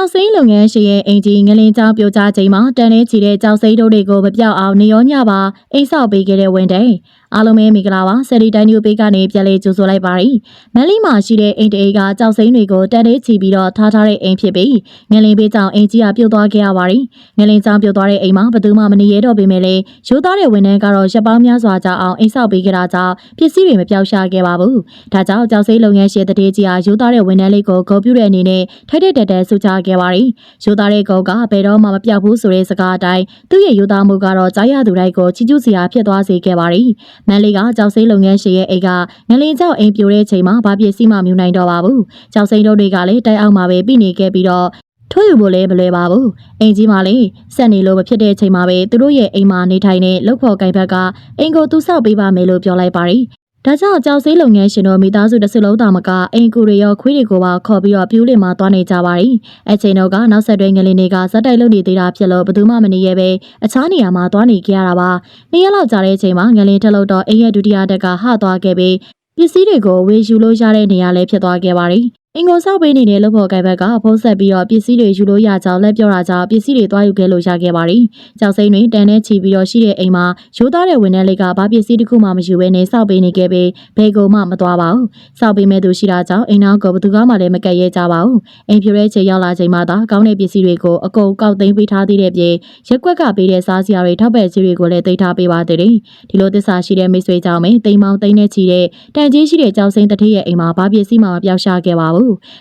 ကြောက်စိမ်းလုပ်ငန်းရှင်ရဲ့အင်ဂျီငလင်ကြောင်ပြိုကျချိန်မှာတန်နေချီတဲ့ကြောက်စိမ်းတို့တွေကိုမပြောက်အောင်နေရောညပါအိမ်ဆောက်ပေးခဲ့တဲ့ဝန်တိုင် အားလုံးပဲမင်္ဂလာပါဆယ်ရီတိုင်း뉴ပေးကနေပြန်လေးကြိုဆိုလိုက်ပါရစေမန်လေးမှာရှိတဲ့အိမ်တအိမ်ကကြောက်စိမ်းတွေကိုတန်နေချီပြီးတော့ထားထားတဲ့အိမ်ဖြစ်ပြီးငလင်ပေးကြောင်အင်ဂျီကပြုတ်သွားခဲ့ရပါတယ်ငလင်ကြောင်ပြုတ်သွားတဲ့အိမ်မှာဘယ်သူမှမနေရတော့ပေမဲ့လည်းရိုးသားတဲ့ဝန်ထမ်းကတော့ရပ်ပေါင်းများစွာကြာအောင်အိမ်ဆောက်ပေးခဲ့တာကြောင့်ပစ္စည်းတွေမပြောက်ရှာခဲ့ပါဘူးဒါကြောင့်ကြောက်စိမ်းလုပ်ငန်းရှင်တတိကြီးဟာရိုးသားတဲ့ဝန်ထမ်းလေးကိုဂုဏ်ပြုတဲ့အနေနဲ့ထိုက်တဲ့တက်တက်ဆုချခဲ့ပါတယ်ရိုးသားတဲ့ကောကဘယ်တော့မှမပြောက်ဘူးဆိုတဲ့စကားအတိုင်းသူ့ရဲ့ရိုးသားမှုကတော့ကြားရသူတိုင်းကိုချီးကျူးစရာဖြစ်သွားစေခဲ့ပါတယ်။မန်လေးကကြောက်စိမ်းလုပ်ငန်းရှင်ရဲ့အိမ်ကငလင်ကြောက်အိမ်ပြိုတဲ့ချိန်မှာဘာပစ္စည်းမှမယူနိုင်တော့ပါဘူး။ကြောက်စိမ်းတို့တွေကလည်းတိုက်အောက်မှာပဲပြိနေခဲ့ပြီးတော့ထို့ယူဖို့လည်းမလွယ်ပါဘူး။အိမ်ကြီးမှာလည်းဆက်နေလို့မဖြစ်တဲ့ချိန်မှာပဲသူတို့ရဲ့အိမ်မှာနေထိုင်တဲ့လောက်ခေါ်ကိုင်ဘက်ကအိမ်ကိုသူဆောက်ပေးပါမယ်လို့ပြောလိုက်ပါတယ်။ ဒါကြောင့်ကြောက်စိမ်းလုပ်ငန်းရှင်တို့မိသားစုတစ်စုလုံးသားမကအင်ကူတွေရောခွေးတွေကိုပါခေါ်ပြီးတော့ပြူးလင်မှာသွားနေကြပါရီ။အချိန်တော့ကနောက်ဆက်တွဲငလင်တွေကဇက်တိုက်လုပ်နေသေးတာဖြစ်လို့ဘယ်သူမှမနေရဲပဲအခြားနေရာမှာသွားနေကြရတာပါ။နေ့ရက်လောက်ကြာတဲ့အချိန်မှာငလင်တက်လို့တော့အိမ်ရဲ့ဒုတိယတက်ကဟသွားခဲ့ပြီးပစ္စည်းတွေကိုဝေယူလို့ရတဲ့နေရာလည်းဖြစ်သွားခဲ့ပါရီ။ အင်ကိုဆောက်ပေးနေတဲ့လုပ်ဖို့ကိုင်ဘက်ကဖုံးဆက်ပြီးတော့ပစ္စည်းတွေယူလို့ရကြောင်းလက်ပြောတာကြောင့်ပစ္စည်းတွေသွားယူခဲ့လို့ရခဲ့ပါတယ်။ကြောက်စိမ့်တွေတန်နဲ့ချီပြီးတော့ရှိတဲ့အိမ်မှာရိုးသားတဲ့ဝန်ထမ်းလေးကဘာပစ္စည်းတစ်ခုမှမယူဘဲနဲ့စောက်ပေးနေခဲ့ပြီးဘယ်ကုံမှမသွားပါဘူး။စောက်ပေးမဲ့သူရှိတာကြောင့်အိမ်နောက်ကိုဘသူကမှလည်းမကက်ရဲကြပါဘူး။အိမ်ပြိုတဲ့ချိန်ရောက်လာချိန်မှသာကောင်းတဲ့ပစ္စည်းတွေကိုအကုန်ကောက်သိမ်းပေးထားသေးတဲ့ပြင်ရက်ကွက်ကပေးတဲ့စားစရာတွေထောက်ပံ့စီတွေကိုလည်းသိမ်းထားပေးပါသေးတယ်။ဒီလိုသစ္စာရှိတဲ့မိတ်ဆွေကြောင့်ပဲတိမ်မောင်သိမ်းနဲ့ချီတဲ့တန်ကြီးရှိတဲ့ကြောက်စိမ့်တထည့်ရဲ့အိမ်မှာဘာပစ္စည်းမှမပြောက်ရှားခဲ့ပါဘူး။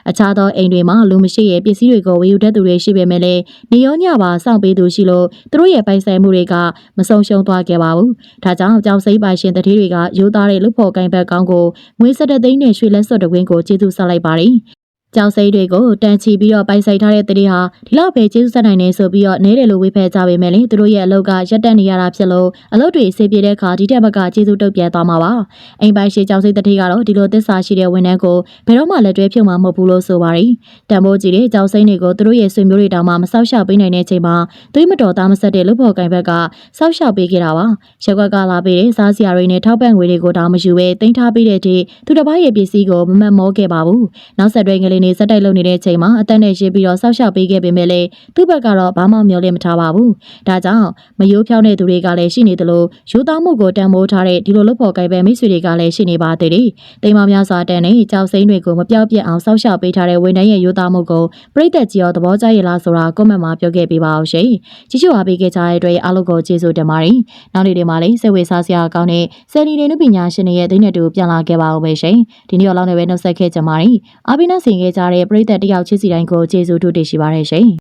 အခြားသောအိမ်တွေမှာလူမရှိရဲ့ပစ္စည်းတွေကိုဝယ်ယူတတ်သူတွေရှိပေမဲ့လည်းနေရောညပါစောင့်ပေးသူရှိလို့သူတို့ရဲ့ပိုင်ဆိုင်မှုတွေကမဆုံးရှုံးသွားခဲ့ပါဘူး။ဒါကြောင့်ကြောင်စိမ့်ပိုင်ရှင်တတိတွေကရိုးသားတဲ့လူဖို့ကိုင်ဘက်ကောင်းကိုငွေဆက်တဲ့သိန်းနဲ့ရွှေလက်စွပ်တဝင်းကိုကျေးဇူးဆက်လိုက်ပါတယ်။ ကြောင်စိတ်တွေကိုတန်ချီပြီးတော့ပိုင်ဆိုင်ထားတဲ့တတိဟာဒီလောက်ပဲကျေးဇူးဆက်နိုင်နေဆိုပြီးတော့နဲတယ်လို့ဝေဖန်ကြပေမဲ့လေသူတို့ရဲ့အလုပ်ကရက်တက်နေရတာဖြစ်လို့အလုပ်တွေအစီပြေတဲ့အခါဒီတက်ဘက်ကကျေးဇူးတုတ်ပြန်သွားမှာပါအိမ်ပိုင်ရှိကြောင်စိတ်တတိကတော့ဒီလိုသစ္စာရှိတဲ့ဝန်ထမ်းကိုဘယ်တော့မှလက်တွဲဖြုတ်မှာမဟုတ်ဘူးလို့ဆိုပါတယ်တန်ဖိုးကြီးတဲ့ကြောင်စိတ်တွေကိုသူတို့ရဲ့ဆွေမျိုးတွေတောင်မှမဆောက်ရှောက်ပေးနိုင်တဲ့ချိန်မှာသွေးမတော်သားမဆက်တဲ့လူဖို့ကိုင်ဘက်ကဆောက်ရှောက်ပေးခဲ့တာပါရက်ကွက်ကလာပေးတဲ့စားစရာတွေနဲ့ထောက်ပံ့ငွေတွေကိုတောင်မယူဘဲတင်ထားပေးတဲ့တည်းသူတစ်ပိုင်းရဲ့ပစ္စည်းကိုမမတ်မောခဲ့ပါဘူးနောက်ဆက်တွဲငလေးနေစက်တိုက်လုပ်နေတဲ့အချိန်မှာအသက်နဲ့ရစ်ပြီးတော့ဆောက်ရှောက်ပေးခဲ့ပေမဲ့လည်းသူ့ဘက်ကတော့ဘာမှမျှော်လင့်မထားပါဘူး။ဒါကြောင့်မယိုးဖြောင်းတဲ့သူတွေကလည်းရှိနေသလိုရိုးသားမှုကိုတန်ဖိုးထားတဲ့ဒီလိုလုပ်ဖို့ကြိုက်ပဲမိတ်ဆွေတွေကလည်းရှိနေပါသေးတယ်။တိမ်မများစွာတန်တဲ့ကြောက်စိမ့်တွေကိုမပြောက်ပြက်အောင်ဆောက်ရှောက်ပေးထားတဲ့ဝန်ထမ်းရဲ့ရိုးသားမှုကိုပြိသက်ကြီးရောသဘောကျရလားဆိုတာကွန်မန့်မှာပြောခဲ့ပေးပါအောင်ရှင်။ကြည့်ရှုအားပေးခဲ့ကြတဲ့အတွက်အားလုံးကိုကျေးဇူးတင်ပါတယ်။နောက်နေ့တွေမှာလည်းစိတ်ဝင်စားစရာကောင်းတဲ့ဆယ်လီတွေနုပညာရှင်တွေရဲ့သိနေတူပြန်လာခဲ့ပါဦးမယ်ရှင်။ဒီနေ့တော့လောက်နေပဲနှုတ်ဆက်ခဲ့ကြပါမယ်။အားပေးနှဆင်ခဲ့ကြတဲ့ပရိသတ်တယောက်ချစ်စီတိုင်းကိုကျေးဇူးတူတင်ရှိပါရရှင်။